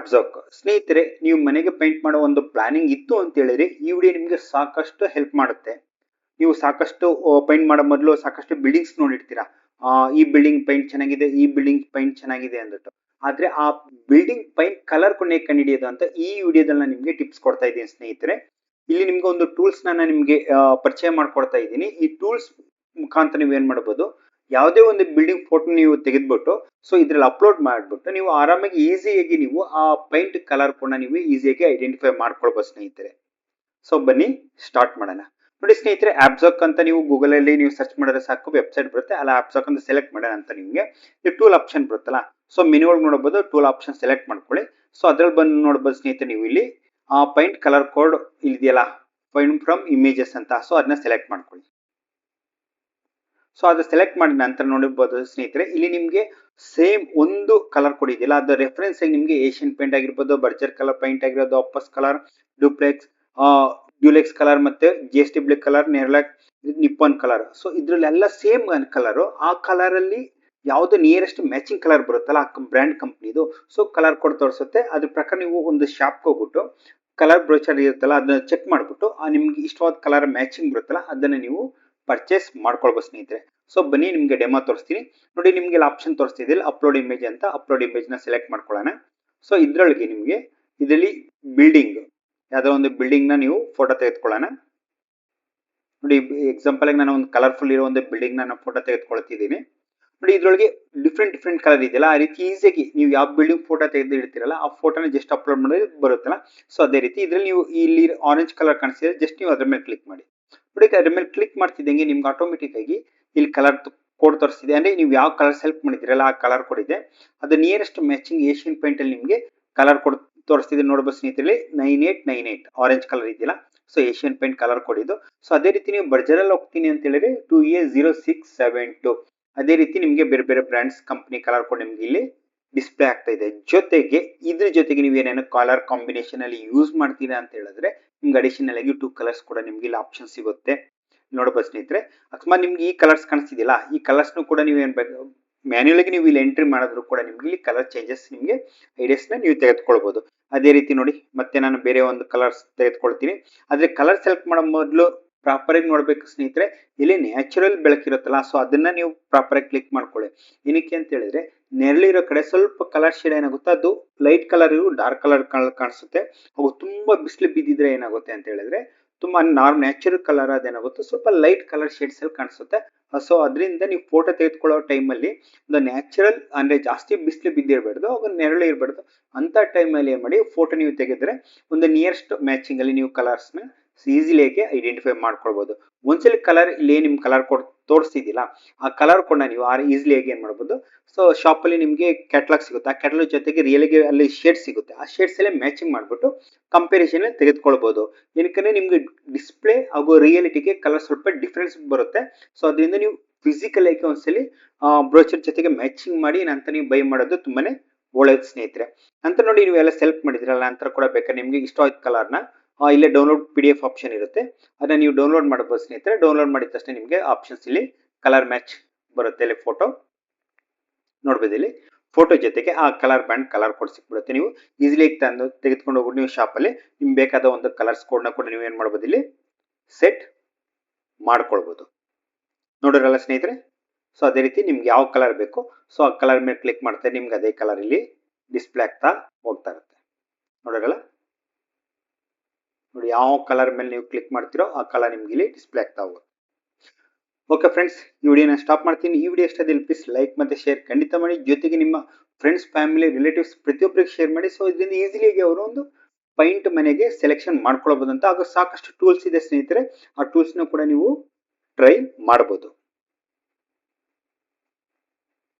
Observe ಸ್ನೇಹಿತರೆ ನೀವು ಮನೆಗೆ ಪೇಂಟ್ ಮಾಡೋ ಒಂದು ಪ್ಲಾನಿಂಗ್ ಇತ್ತು ಅಂತ ಹೇಳಿದ್ರೆ ಈ ವಿಡಿಯೋ ನಿಮಗೆ ಸಾಕಷ್ಟು ಹೆಲ್ಪ್ ಮಾಡುತ್ತೆ. ನೀವು ಸಾಕಷ್ಟು ಪೈಂಟ್ ಮಾಡೋ ಮೊದಲು ಸಾಕಷ್ಟು ಬಿಲ್ಡಿಂಗ್ಸ್ ನೋಡಿರ್ತೀರಾ? ಆ, ಈ ಬಿಲ್ಡಿಂಗ್ ಪೈಂಟ್ ಚೆನ್ನಾಗಿದೆ ಈ ಬಿಲ್ಡಿಂಗ್ ಪೈಂಟ್ ಚೆನ್ನಾಗಿದೆ ಅಂದ್ಬಿಟ್ಟು. ಆದ್ರೆ ಆ ಬಿಲ್ಡಿಂಗ್ ಪೈಂಟ್ ಕಲರ್ ಕೊನೆ ಕಂಡಿಡಿಯೋದು ಅಂತ ಈ ವಿಡಿಯೋದಲ್ಲಿ ನಾನು ನಿಮಗೆ ಟಿಪ್ಸ್ ಕೊಡ್ತಾ ಇದ್ದೀನಿ ಸ್ನೇಹಿತರೆ. ಇಲ್ಲಿ ನಿಮ್ಗೆ ಒಂದು ಟೂಲ್ಸ್ ನಾನು ನಿಮಗೆ ಪರಿಚಯ ಮಾಡ್ಕೊಡ್ತಾ ಇದ್ದೀನಿ. ಈ ಟೂಲ್ಸ್ ಮುಖಾಂತರ ನೀವು ಏನ್ ಮಾಡಬಹುದು ಯಾವುದೇ ಒಂದು ಬಿಲ್ಡಿಂಗ್ ಫೋಟೋ ನೀವು ತೆಗೆದ್ಬಿಟ್ಟು ಸೊ ಇದ್ರಲ್ಲಿ ಅಪ್ಲೋಡ್ ಮಾಡಿಬಿಟ್ಟು, ನೀವು ಆರಾಮಾಗಿ ಈಸಿಯಾಗಿ ನೀವು ಆ ಪೈಂಟ್ ಕಲರ್ ಕೂಡ ನೀವು ಈಸಿಯಾಗಿ ಐಡೆಂಟಿಫೈ ಮಾಡ್ಕೊಳ್ಬೋದು ಸ್ನೇಹಿತರೆ. ಸೊ ಬನ್ನಿ ಸ್ಟಾರ್ಟ್ ಮಾಡೋಣ. ನೋಡಿ ಸ್ನೇಹಿತರೆ ಆಪ್ಸಾಕ್ ಅಂತ ನೀವು ಗೂಗಲ್ ಅಲ್ಲಿ ನೀವು ಸರ್ಚ್ ಮಾಡಿದ್ರೆ ಸಾಕು ವೆಬ್ಸೈಟ್ ಬರುತ್ತೆ. ಅಲ್ಲ ಆಪ್ಸಾಕ್ ಅಂತ ಸೆಲೆಕ್ಟ್ ಮಾಡೋಣ ಅಂತ ನಿಮಗೆ. ಈ ಟೂಲ್ ಆಪ್ಷನ್ ಬರುತ್ತಲ್ಲ ಸೊ ಮೆನು ಒಳಗೆ ನೋಡಬಹುದು ಟೂಲ್ ಆಪ್ಷನ್ ಸೆಲೆಕ್ಟ್ ಮಾಡ್ಕೊಳ್ಳಿ. ಸೊ ಅದ್ರಲ್ಲಿ ಬಂದು ನೋಡಬಹುದು ಸ್ನೇಹಿತರೆ ನೀವು ಇಲ್ಲಿ, ಆ ಪೈಂಟ್ ಕಲರ್ ಕೋಡ್ ಇಲ್ಲಿದೆಯಲ್ಲ ಪೈಂಟ್ ಫ್ರಮ್ ಇಮೇಜಸ್ ಅಂತ ಸೊ ಅದನ್ನ ಸೆಲೆಕ್ಟ್ ಮಾಡ್ಕೊಳ್ಳಿ. ಸೊ ಅದು ಸೆಲೆಕ್ಟ್ ಮಾಡಿದ ನಂತರ ನೋಡಬಹುದು ಸ್ನೇಹಿತರೆ, ಇಲ್ಲಿ ನಿಮಗೆ ಸೇಮ್ ಒಂದು ಕಲರ್ ಕೊಡಿದೆಯಲ್ಲ ಅದು ರೆಫರೆನ್ಸ್ ಆಗಿ ನಿಮಗೆ ಏಷ್ಯನ್ ಪೇಂಟ್ ಆಗಿರ್ಬೋದು ಬರ್ಜರ್ ಕಲರ್ ಪೈಂಟ್ ಆಗಿರೋದು Apex colour duplex Dulux colour ಮತ್ತೆ G S T Blick colour Nerolac Nippon colour so ಇದ್ರಲ್ಲೆಲ್ಲ same colour ಆ ಕಲರ್ ಅಲ್ಲಿ ಯಾವ್ದು ನಿಯರೆಸ್ಟ್ ಮ್ಯಾಚಿಂಗ್ ಕಲರ್ ಬರುತ್ತಲ್ಲ, ಆ ಬ್ರ್ಯಾಂಡ್ ಕಂಪ್ನಿದು ಸೊ ಕಲರ್ ಕೊಡ್ ತೋರಿಸುತ್ತೆ. ಅದ್ರ ಪ್ರಕಾರ ನೀವು ಒಂದು ಶಾಪ್ಗೆ ಹೋಗ್ಬಿಟ್ಟು ಕಲರ್ ಬ್ರೋಚರ್ ಇರುತ್ತಲ್ಲ, ಅದನ್ನ ಚೆಕ್ ಮಾಡ್ಬಿಟ್ಟು, ಆ ನಿಮ್ಗೆ ಇಷ್ಟವಾದ ಕಲರ್ ಮ್ಯಾಚಿಂಗ್ ಬರುತ್ತಲ್ಲ, ಅದನ್ನ ನೀವು ಪರ್ಚೇಸ್ ಮಾಡ್ಕೊಳ್ಬೋದು ಸ್ನೇಹಿತರೆ. ಸೊ ಬನ್ನಿ ನಿಮಗೆ ಡೆಮೋ ತೋರಿಸ್ತೀನಿ. ನೋಡಿ, ನಿಮಗೆ ಆಪ್ಷನ್ ತೋರಿಸ್ತಿದ್ದಿಲ್ಲ ಅಪ್ಲೋಡ್ ಇಮೇಜ್ ಅಂತ ಅಪ್ಲೋಡ್ ಇಮೇಜ್ನ ಸೆಲೆಕ್ಟ್ ಮಾಡ್ಕೊಳ್ಳೋಣ. ಸೊ ಇದ್ರೊಳಗೆ ನಿಮಗೆ ಇದರಲ್ಲಿ ಬಿಲ್ಡಿಂಗ್ ಯಾವುದೋ ಒಂದು ಬಿಲ್ಡಿಂಗ್ನ ನೀವು ಫೋಟೋ ತೆಗೆದುಕೊಳ್ಳೋಣ. ನೋಡಿ ಎಕ್ಸಾಂಪಲ್ ನಾನು ಒಂದು ಕಲರ್ಫುಲ್ ಇರೋ ಒಂದು ಬಿಲ್ಡಿಂಗ್ ನಾನು ಫೋಟೋ ತೆಗೆದುಕೊಳ್ತಿದ್ದೀನಿ. ನೋಡಿ, ಇದ್ರೊಳಗೆ ಡಿಫ್ರೆಂಟ್ ಡಿಫ್ರೆಂಟ್ ಕಲರ್ ಇದೆಯಲ್ಲ, ಆ ರೀತಿ ಈಸಿಯಾಗಿ ನೀವು ಯಾವ ಬಿಲ್ಡಿಂಗ್ ಫೋಟೋ ತೆಗೆದು ಇಡ್ತೀರಲ್ಲ ಆ ಫೋಟೋನ ಜಸ್ಟ್ ಅಪ್ಲೋಡ್ ಮಾಡಿದ್ರೆ ಬರುತ್ತಲ್ಲ. ಸೊ ಅದೇ ರೀತಿ ಇದರಲ್ಲಿ ನೀವು ಇಲ್ಲಿ ಆರೆಂಜ್ ಕಲರ್ ಕಾಣಿಸಿದ್ರೆ ಜಸ್ಟ್ ನೀವು ಅದ್ರ ಮೇಲೆ ಕ್ಲಿಕ್ ಮಾಡಿ. ನೋಡಿ ಅದ್ರ ಮೇಲೆ ಕ್ಲಿಕ್ ಮಾಡ್ತಿದ್ದಂಗೆ ನಿಮ್ಗೆ ಆಟೋಮೆಟಿಕ್ ಆಗಿ ಇಲ್ಲಿ ಕಲರ್ ಕೋಡ್ ತೋರಿಸಿದೆ ಅಂದ್ರೆ ನೀವು ಯಾವ ಕಲರ್ ಸೆಲೆಕ್ಟ್ ಮಾಡಿದಿರಲ್ಲ ಆ ಕಲರ್ ಕೋಡ್ ಇದೆ. ಅದು ನಿಯರೆಸ್ಟ್ ಮ್ಯಾಚಿಂಗ್ ಏಷ್ಯನ್ ಪೇಂಟ್ ಅಲ್ಲಿ ನಿಮಗೆ ಕಲರ್ ಕೋಡ್ ತೋರಿಸ್ತಿದೆ. ನೋಡಬಹುದು ಸ್ನೇಹಿತರಲ್ಲಿ nine eight nine eight orange colour ಇದೆಯಲ್ಲ so Asian paint colour code ಇದು. ಸೊ ಅದೇ ರೀತಿ ನೀವು ಬರ್ಜರಲ್ಲಿ ಹೋಗ್ತೀನಿ ಅಂತ ಹೇಳಿದ್ರೆ two A zero six seven two ಅದೇ ರೀತಿ ನಿಮಗೆ ಬೇರೆ ಬೇರೆ ಬ್ರ್ಯಾಂಡ್ಸ್ ಕಂಪನಿ ಕಲರ್ ಕೋಡ್ ನಿಮ್ಗೆ ಇಲ್ಲಿ ಡಿಸ್ಪ್ಲೇ ಆಗ್ತಾ ಇದೆ. ಜೊತೆಗೆ ಇದ್ರ ಜೊತೆಗೆ ನೀವು ಏನೇನು ಕಲರ್ ಕಾಂಬಿನೇಷನ್ ಅಲ್ಲಿ ಯೂಸ್ ಮಾಡ್ತೀರಾ ಅಂತ ಹೇಳಿದ್ರೆ ನಿಮ್ಗೆ ಅಡಿಷನಲ್ ಆಗಿ ಟೂ ಕಲರ್ಸ್ ಕೂಡ ನಿಮ್ಗೆ ಇಲ್ಲಿ ಆಪ್ಷನ್ ಸಿಗುತ್ತೆ. ನೋಡಬಹುದು ಸ್ನೇಹಿತರೆ, ಅಕಸ್ಮಾತ್ ನಿಮ್ಗೆ ಈ ಕಲರ್ಸ್ ಕಾಣಿಸ್ತಿದೆಯಲ್ಲ, ಈ ಕಲರ್ಸ್ನು ಕೂಡ ನೀವು ಏನ್ ಬೇಕು ಮ್ಯಾನ್ಯಲ್ ಆಗಿ ನೀವು ಇಲ್ಲಿ ಎಂಟ್ರಿ ಮಾಡಿದ್ರು ಕೂಡ ನಿಮ್ಗೆ ಇಲ್ಲಿ ಕಲರ್ ಚೇಂಜಸ್ ನಿಮಗೆ ಐಡಿಯಾಸ್ನ ನೀವು ತೆಗೆದುಕೊಳ್ಬಹುದು ಅದೇ ರೀತಿ ನೋಡಿ, ಮತ್ತೆ ನಾನು ಬೇರೆ ಒಂದು ಕಲರ್ಸ್ ತೆಗೆದುಕೊಳ್ತೀನಿ. ಆದ್ರೆ ಕಲರ್ ಸೆಲೆಕ್ಟ್ ಮಾಡೋ ಮೊದಲು ಪ್ರಾಪರ್ ಆಗಿ ನೋಡ್ಬೇಕು ಸ್ನೇಹಿತರೆ, ಇಲ್ಲಿ ನ್ಯಾಚುರಲ್ ಬೆಳಕಿರುತ್ತಲ್ಲ ಸೊ ಅದನ್ನ ನೀವು ಪ್ರಾಪರ್ ಆಗಿ ಕ್ಲಿಕ್ ಮಾಡ್ಕೊಳ್ಳಿ. ಏನಕ್ಕೆ ಅಂತ ಹೇಳಿದ್ರೆ ನೆರಳಿರೋ ಕಡೆ ಸ್ವಲ್ಪ ಕಲರ್ ಶೇಡ್ ಏನಾಗುತ್ತೆ, ಅದು ಲೈಟ್ ಕಲರ್ ಡಾರ್ಕ್ ಕಲರ್ ಕಾಣಿಸುತ್ತೆ. ಹಾಗೂ ತುಂಬಾ ಬಿಸಿಲು ಬಿದ್ದಿದ್ರೆ ಏನಾಗುತ್ತೆ ಅಂತ ಹೇಳಿದ್ರೆ, ತುಂಬಾ ನಾರ್ಮ್ ನ್ಯಾಚುರಲ್ ಕಲರ್ ಅದೇನಾಗುತ್ತೆ ಸ್ವಲ್ಪ ಲೈಟ್ ಕಲರ್ ಶೇಡ್ಸ್ ಅಲ್ಲಿ ಕಾಣಿಸುತ್ತೆ. ಸೊ ಅದರಿಂದ ನೀವು ಫೋಟೋ ತೆಗೆದುಕೊಳ್ಳೋ ಟೈಮಲ್ಲಿ ಒಂದು ನ್ಯಾಚುರಲ್ ಅಂದ್ರೆ ಜಾಸ್ತಿ ಬಿಸಿಲು ಬಿದ್ದಿರಬಾರ್ದು, ಅವಾಗ ನೆರಳು ಇರಬಾರ್ದು. ಅಂತ ಟೈಮಲ್ಲಿ ಏನ್ ಮಾಡಿ ಫೋಟೋ ನೀವು ತೆಗೆದ್ರೆ ಒಂದು ನಿಯರೆಸ್ಟ್ ಮ್ಯಾಚಿಂಗ್ ಅಲ್ಲಿ ನೀವು ಕಲರ್ಸ್ ನ ಆಗಿ ಐಡೆಂಟಿಫೈ ಮಾಡ್ಕೊಳ್ಬಹುದು ಒಂದ್ಸಲಿ ಕಲರ್ ಇಲ್ಲಿ ನಿಮ್ ಕಲರ್ ಕೊಡ್ ತೋರಿಸ್ತಿದ್ದಿಲ್ಲ ಆ ಕಲರ್ ಕೋಡ್ ನೀವು ಆ ಈಸಿಲಿಯಾಗಿ ಏನ್ ಮಾಡ್ಬೋದು? ಸೊ ಶಾಪ್ ಅಲ್ಲಿ ನಿಮ್ಗೆ ಕ್ಯಾಟ್ಲಾಗ್ ಸಿಗುತ್ತೆ. ಆ ಕ್ಯಾಟ್ಲಾಗ್ ಜೊತೆಗೆ ರಿಯಲ್ ಆಗಿ ಅಲ್ಲಿ ಶೇಡ್ ಸಿಗುತ್ತೆ. ಆ ಶೇಡ್ಸ್ ಎಲ್ಲ ಮ್ಯಾಚಿಂಗ್ ಮಾಡ್ಬಿಟ್ಟು ಕಂಪೇರಿಸನ್ ತೆಗೆದುಕೊಳ್ಬಹುದು ಏನಕ್ಕೆ ನಿಮ್ಗೆ ಡಿಸ್ಪ್ಲೇ ಹಾಗೂ ರಿಯಾಲಿಟಿಗೆ ಕಲರ್ ಸ್ವಲ್ಪ ಡಿಫ್ರೆನ್ಸ್ ಬರುತ್ತೆ. ಸೊ ಅದರಿಂದ ನೀವು ಫಿಸಿಕಲ್ ಆಗಿ ಒಂದ್ಸಲಿ ಬ್ರೋಚರ್ ಜೊತೆಗೆ ಮ್ಯಾಚಿಂಗ್ ಮಾಡಿ ನಂತರ ನೀವು ಬೈ ಮಾಡೋದು ತುಂಬಾನೇ ಒಳ್ಳೆಯದು ಸ್ನೇಹಿತರೆ. ನಂತರ ನೋಡಿ ನೀವು ಎಲ್ಲ ಸೆಲೆಕ್ಟ್ ಮಾಡಿದ್ರಲ್ಲ ನಂತರ ಕೂಡ ಬೇಕಾದ್ರೆ ನಿಮ್ಗೆ ಇಷ್ಟವಾದ ಕಲರ್ನ ಇಲ್ಲೇ download P D F option ಇರುತ್ತೆ. ಅದನ್ನ ನೀವು ಡೌನ್ಲೋಡ್ ಮಾಡಬಹುದು ಸ್ನೇಹಿತರೆ. ಡೌನ್ಲೋಡ್ ಮಾಡಿದ ತಕ್ಷಣ ನಿಮಗೆ ಆಪ್ಷನ್ಸ್ ಇಲ್ಲಿ ಕಲರ್ ಮ್ಯಾಚ್ ಬರುತ್ತೆ ಇಲ್ಲಿ ಫೋಟೋ ನೋಡ್ಬೋದು ಇಲ್ಲಿ. ಫೋಟೋ ಜೊತೆಗೆ ಆ ಕಲರ್ ಬ್ಯಾಂಡ್ ಕಲರ್ ಕೋಡ್ ಸಿಕ್ಬಿಡುತ್ತೆ. ನೀವು ಈಸಿಲಿ ತಂದು ತೆಗೆದುಕೊಂಡು ಹೋಗ್ಬಿಟ್ಟು ನೀವು ಶಾಪಲ್ಲಿ ನಿಮ್ಗೆ ಬೇಕಾದ ಒಂದು ಕಲರ್ಸ್ ಕೋಡ್ನ ಕೂಡ ನೀವು ಏನು ಮಾಡ್ಬೋದು ಇಲ್ಲಿ ಸೆಟ್ ಮಾಡ್ಕೊಳ್ಬೋದು. ನೋಡಿರಲ್ಲ ಸ್ನೇಹಿತರೆ? ಸೊ ಅದೇ ರೀತಿ ನಿಮ್ಗೆ ಯಾವ ಕಲರ್ ಬೇಕು? ಸೊ ಆ ಕಲರ್ ಮೇಲೆ ಕ್ಲಿಕ್ ಮಾಡ್ತಾರೆ ನಿಮ್ಗೆ ಅದೇ ಕಲರ್ ಇಲ್ಲಿ ಡಿಸ್ಪ್ಲೇ ಆಗ್ತಾ ಹೋಗ್ತಾ ಇರುತ್ತೆ. ನೋಡಿರಲ್ಲ? ನೋಡಿ ಯಾವ ಕಲರ್ ಮೇಲೆ ನೀವು ಕ್ಲಿಕ್ ಮಾಡ್ತೀರೋ ಆ ಕಲರ್ ನಿಮ್ಗೆ ಇಲ್ಲಿ ಡಿಸ್ಪ್ಲೇ ಆಗ್ತಾ ಹೋಗುತ್ತೆ. ಓಕೆ ಫ್ರೆಂಡ್ಸ್ ಈ ವಿಡಿಯೋನ ಸ್ಟಾಪ್ ಮಾಡ್ತೀನಿ. ಈ ವಿಡಿಯೋ ಇಷ್ಟ ಪ್ಲೀಸ್ ಲೈಕ್ ಮತ್ತೆ ಶೇರ್ ಖಂಡಿತ ಮಾಡಿ. ಜೊತೆಗೆ ನಿಮ್ಮ ಫ್ರೆಂಡ್ಸ್ ಫ್ಯಾಮಿಲಿ ರಿಲೇಟಿವ್ಸ್ ಪ್ರತಿಯೊಬ್ಬರಿಗೆ ಶೇರ್ ಮಾಡಿ. ಸೊ ಇದರಿಂದ ಈಸಿಲಿಯಾಗಿ ಅವರು ಒಂದು ಪೈಂಟ್ ಮನೆಗೆ ಸೆಲೆಕ್ಷನ್ ಮಾಡ್ಕೊಳ್ಳಬಹುದು ಅಂತ ಆಗ ಸಾಕಷ್ಟು ಟೂಲ್ಸ್ ಇದೆ ಸ್ನೇಹಿತರೆ. ಆ ಟೂಲ್ಸ್ನ ಕೂಡ ನೀವು ಟ್ರೈ ಮಾಡಬಹುದು